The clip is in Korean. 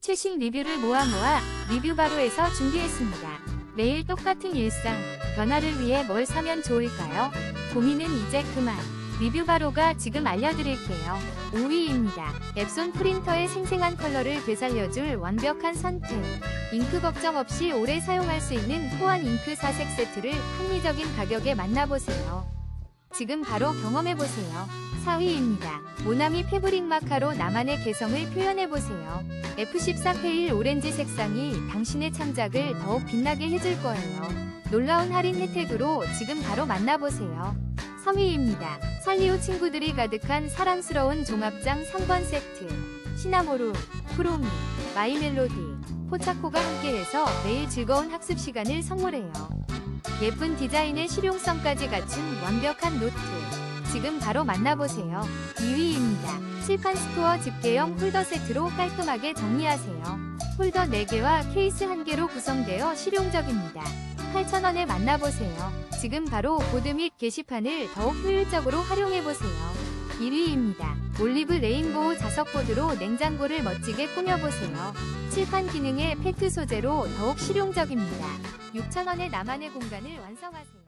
최신 리뷰를 모아 모아 리뷰 바로에서 준비했습니다. 매일 똑같은 일상, 변화를 위해 뭘 사면 좋을까요? 고민은 이제 그만. 리뷰 바로가 지금 알려드릴게요. 5위입니다. 앱손 프린터의 생생한 컬러를 되살려줄 완벽한 선택. 잉크 걱정 없이 오래 사용할 수 있는 호환 잉크 4색 세트를 합리적인 가격에 만나보세요. 지금 바로 경험해보세요. 4위입니다. 모나미 패브릭 마카로 나만의 개성을 표현해보세요. F14 페일 오렌지 색상이 당신의 창작을 더욱 빛나게 해줄 거예요. 놀라운 할인 혜택으로 지금 바로 만나보세요. 3위입니다. 설리오 친구들이 가득한 사랑스러운 종합장 3번 세트. 시나모루, 프로미, 마이멜로디, 포차코가 함께해서 매일 즐거운 학습 시간을 선물해요. 예쁜 디자인의 실용성까지 갖춘 완벽한 노트. 지금 바로 만나보세요. 2위입니다. 칠판 스토어 집게형 홀더 세트로 깔끔하게 정리하세요. 홀더 4개와 케이스 1개로 구성되어 실용적입니다. 8,000원에 만나보세요. 지금 바로 보드 및 게시판을 더욱 효율적으로 활용해보세요. 1위입니다. 올리브 레인보우 자석보드로 냉장고를 멋지게 꾸며보세요. 칠판 기능의 팩트 소재로 더욱 실용적입니다. 6,000원의 나만의 공간을 완성하세요.